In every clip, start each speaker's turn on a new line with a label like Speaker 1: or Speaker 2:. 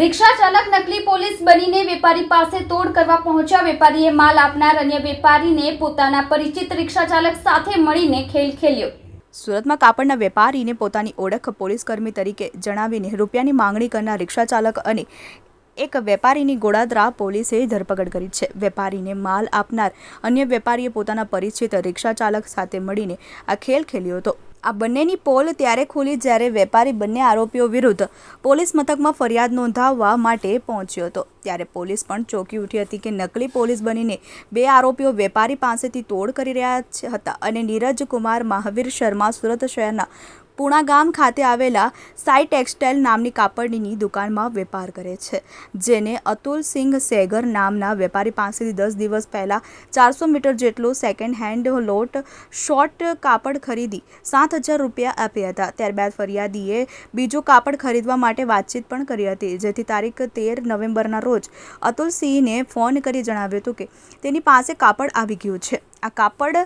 Speaker 1: રિક્ષા ચાલક નકલી પોલીસ બનીને વેપારી પાસે તોડ કરવા પહોંચ્યા. વેપારીએ માલ આપનાર અન્ય વેપારીને પોતાના પરિચિત રિક્ષા ચાલક સાથે મળીને ખેલ ખેલ્યો. સુરતમાં કાપડના વેપારીને પોતાની ઓળખ પોલીસ કર્મી તરીકે જણાવીને રૂપિયાની માંગણી કરનાર રિક્ષા ચાલક અને એક વેપારીની ગોળાદરા પોલીસે ધરપકડ કરી છે. વેપારીને માલ આપનાર અન્ય વેપારીએ પોતાના પરિચિત રિક્ષા ચાલક સાથે મળીને આ ખેલ ખેલ્યો હતો. આ બંનેની પોલ ત્યારે ખુલી જ્યારે વેપારી બંને આરોપીઓ વિરુદ્ધ પોલીસ મથકમાં ફરિયાદ નોંધાવવા માટે પહોંચ્યો હતો. ત્યારે પોલીસ પણ ચોંકી ઉઠી હતી કે નકલી પોલીસ બનીને બે આરોપીઓ વેપારી પાસેથી તોડ કરી રહ્યા હતા અને નીરજ કુમાર, મહાવીર શર્મા સુરત શહેરના પુણા ગામ ખાતે આવેલા સાઈ ટેક્સટાઇલ નામની કાપડની દુકાનમાં વેપાર કરે છે, જેને અતુલ સિંઘ સેગર નામના વેપારી પાસેથી દસ દિવસ પહેલાં ચારસો મીટર જેટલો સેકન્ડ હેન્ડ લોટ શોર્ટ કાપડ ખરીદી સાત હજાર રૂપિયા આપ્યા હતા. ત્યારબાદ ફરિયાદીએ બીજો કાપડ ખરીદવા માટે વાતચીત પણ કરી હતી, જેથી તારીખ તેર નવેમ્બરના રોજ અતુલ સિંહને ફોન કરી જણાવ્યું હતું કે તેની પાસે કાપડ આવી ગયું છે. આ કાપડ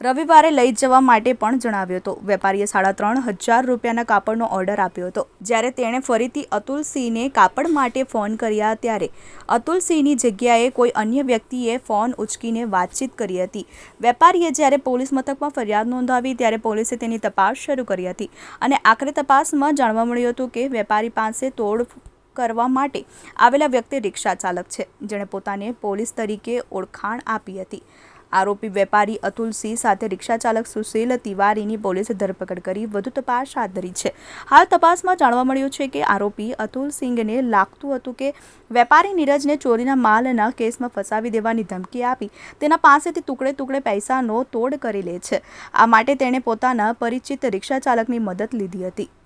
Speaker 1: રવિવારે લઈ જવા માટે પણ જણાવ્યો હતો. વેપારીએ સાડા ત્રણ હજાર રૂપિયાના કાપડનો ઓર્ડર આપ્યો હતો. જ્યારે તેણે ફરીથી અતુલસિંહને કાપડ માટે ફોન કર્યા ત્યારે અતુલસિંહની જગ્યાએ કોઈ અન્ય વ્યક્તિએ ફોન ઉચકીને વાતચીત કરી હતી. વેપારીએ જ્યારે પોલીસ મથકમાં ફરિયાદ નોંધાવી ત્યારે પોલીસે તેની તપાસ શરૂ કરી હતી અને આખરે તપાસમાં જાણવા મળ્યું હતું કે વેપારી પાસે તોડ કરવા માટે આવેલા વ્યક્તિ રિક્ષા ચાલક છે, જેણે પોતાને પોલીસ તરીકે ઓળખાણ આપી હતી. આરોપી વેપારી અતુલ સિંહ સાથે રિક્ષા ચાલક સુશીલ તિવારીની પોલીસે ધરપકડ કરી વધુ તપાસ હાથ ધરી છે. હાલ તપાસમાં જાણવા મળ્યું છે કે આરોપી અતુલ સિંઘને લાગતું હતું કે વેપારી નીરજને ચોરીના માલના કેસમાં ફસાવી દેવાની ધમકી આપી તેના પાસેથી ટુકડે ટુકડે પૈસાનો તોડ કરી લે છે. આ માટે તેણે પોતાના પરિચિત રિક્ષા ચાલકની મદદ લીધી હતી.